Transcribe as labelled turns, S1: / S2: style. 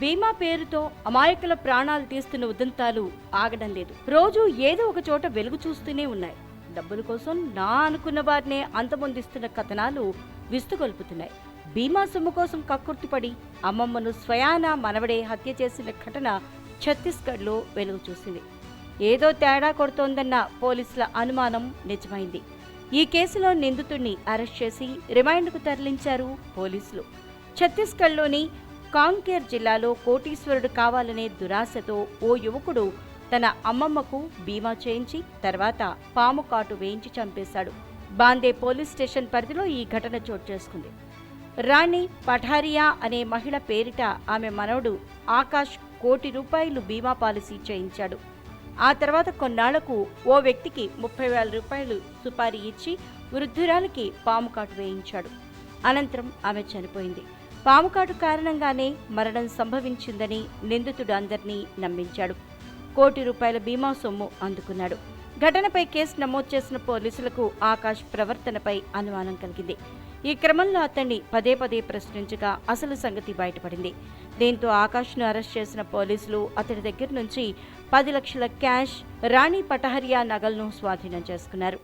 S1: బీమా పేరుతో అమాయకుల ప్రాణాలు తీస్తున్న ఉదంతాలు ఆగడం లేదు. రోజు ఏదో ఒక చోట వెలుగు చూస్తూనే ఉన్నాయి. డబ్బుల కోసం నా అనుకున్న వారినే అంతమొందిస్తున్న కథనాలు విస్తుగొల్పుతున్నాయి. బీమా సొమ్ము కోసం కక్కుర్తిపడి అమ్మమ్మను స్వయాన మనవడే హత్య చేసిన ఘటన ఛత్తీస్గఢ్లో వెలుగు చూసింది. ఏదో తేడా కొడుతోందన్న పోలీసుల అనుమానం నిజమైంది. ఈ కేసులో నిందితుడిని అరెస్ట్ చేసి రిమాండ్కు తరలించారు పోలీసులు. ఛత్తీస్గఢ్లోని కాంకేర్ జిల్లాలో కోటీశ్వరుడు కావాలనే దురాశతో ఓ యువకుడు తన అమ్మమ్మకు బీమా చేయించి తర్వాత పాము కాటు వేయించి చంపేశాడు. బాందే పోలీస్ స్టేషన్ పరిధిలో ఈ ఘటన చోటు చేసుకుంది. రాణి పఠారియా అనే మహిళ పేరిట ఆమె మనవడు ఆకాష్ కోటి రూపాయలు బీమా పాలసీ చేయించాడు. ఆ తర్వాత కొన్నాళ్ళకు ఓ వ్యక్తికి ముప్పై వేల రూపాయలు సుపారీ ఇచ్చి వృద్ధురాలికి పాము కాటు వేయించాడు. అనంతరం ఆమె చనిపోయింది. పాముకాటు కారణంగానే మరణం సంభవించిందని నిందితుడు అందరినీ నమ్మించాడు. కోటి రూపాయల బీమా సొమ్ము అందుకున్నాడు. ఘటనపై కేసు నమోదు చేసిన పోలీసులకు ఆకాష్ ప్రవర్తనపై అనుమానం కలిగింది. ఈ క్రమంలో అతన్ని పదే పదే ప్రశ్నించగా అసలు సంగతి బయటపడింది. దీంతో ఆకాష్ను అరెస్ట్ చేసిన పోలీసులు అతడి దగ్గర నుంచి పది లక్షల క్యాష్ రాణి పటహరియా నగలను స్వాధీనం చేసుకున్నారు.